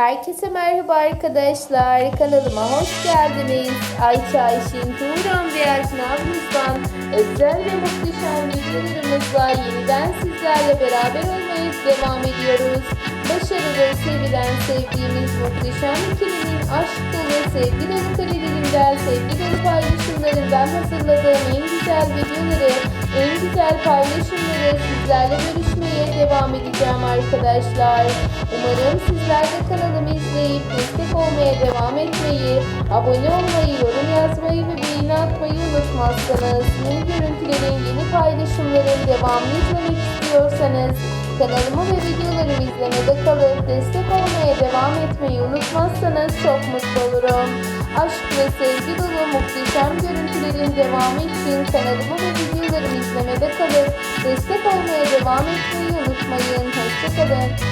Herkese merhaba arkadaşlar. Kanalıma hoş geldiniz. Ayça Ayşin Tuğran ve Navluz'dan özel ve muhteşem videolarımızla yeniden sizlerle beraber olmaya devam ediyoruz. Başarılı, sevilen, sevdiğimiz muhteşem ikilinin aşk dolu, sevgi dolu karelerinden, sevgi dolu paylaşımlarından hazırladığım en güzel videoları, en güzel paylaşımları sizlerle bölüşmeye devam edeceğim arkadaşlar. Umarım sizler de kanalımı izleyip destek olmaya devam etmeyi, abone olmayı, yorum yazmayı ve beğeni atmayı unutmazsanız, yeni görüntülerin, yeni paylaşımların devamını izlemek istiyorsanız, kanalıma ve videolarımı izlemede kalıp destek olmaya devam etmeyi unutmazsanız çok mutlu olurum. Aşk ve sevgi dolu muhteşem görüntülerin devamı için kanalıma ve videolarımı izlemede kalıp destek olmaya devam etmeyi. Hoşçakalın.